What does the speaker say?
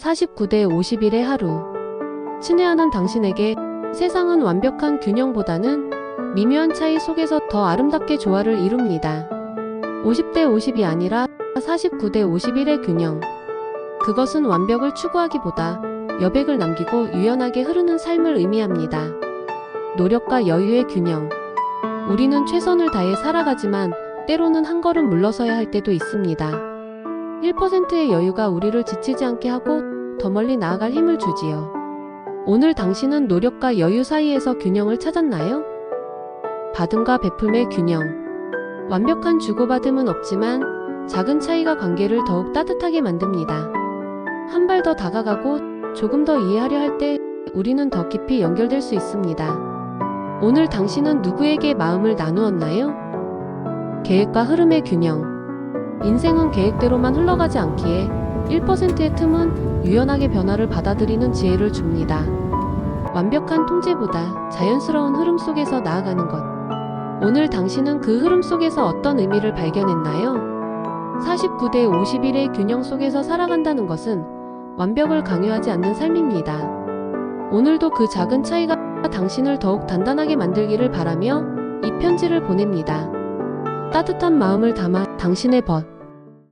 49대 51의 하루. 친애하는 당신에게 세상은 완벽한 균형보다는 미묘한 차이 속에서 더 아름답게 조화를 이룹니다. 50대 50이 아니라 49대 51의 균형. 그것은 완벽을 추구하기보다 여백을 남기고 유연하게 흐르는 삶을 의미합니다. 노력과 여유의 균형. 우리는 최선을 다해 살아가지만 때로는 한 걸음 물러서야 할 때도 있습니다. 1%의 여유가 우리를 지치지 않게 하고 더 멀리 나아갈 힘을 주지요. 오늘 당신은 노력과 여유 사이에서 균형을 찾았나요? 받음과 베품의 균형. 완벽한 주고받음은 없지만 작은 차이가 관계를 더욱 따뜻하게 만듭니다. 한 발 더 다가가고 조금 더 이해하려 할 때 우리는 더 깊이 연결될 수 있습니다. 오늘 당신은 누구에게 마음을 나누었나요? 계획과 흐름의 균형. 인생은 계획대로만 흘러가지 않기에 1%의 틈은 유연하게 변화를 받아들이는 지혜를 줍니다. 완벽한 통제보다 자연스러운 흐름 속에서 나아가는 것. 오늘 당신은 그 흐름 속에서 어떤 의미를 발견했나요? 49대 51의 균형 속에서 살아간다는 것은 완벽을 강요하지 않는 삶입니다. 오늘도 그 작은 차이가 당신을 더욱 단단하게 만들기를 바라며 이 편지를 보냅니다. 따뜻한 마음을 담아 당신의 벗.